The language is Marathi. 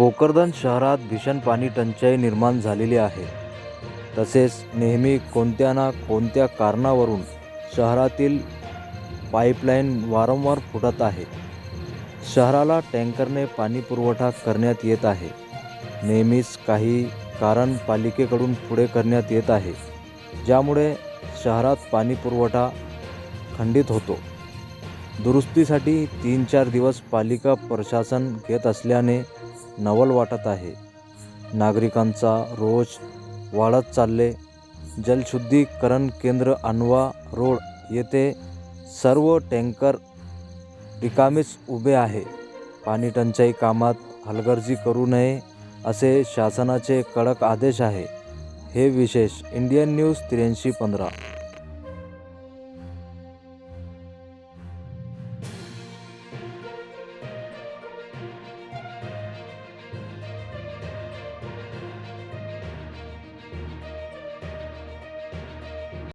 भोकरदन शहरात भीषण पाणी टंचाई निर्माण झालेली आहे. तसेच नेहमी कोणत्या ना कोणत्या कारणावरून शहरातील पाईपलाईन वारंवार फुटत आहे. शहराला टँकरने पाणी पुरवठा करण्यात येत आहे. नेहमीच काही कारण पालिकेकडून पुढे करण्यात येत आहे ज्यामुळे शहरात पाणी पुरवठा खंडित होतो. दुरुस्तीसाठी तीन चार दिवस पालिका प्रशासन घेत असल्याने नवल वाटत आहे. नागरिकांचा रोज वाढत चालले. जलशुद्धीकरण केंद्र अनवा रोड येथे सर्व टँकर रिकामेच उभे आहे. पाणी टंचाई कामात हलगर्जी करू नये असे शासनाचे कडक आदेश आहे. हे विशेष इंडियन न्यूज त्र्याऐंशी पंधरा.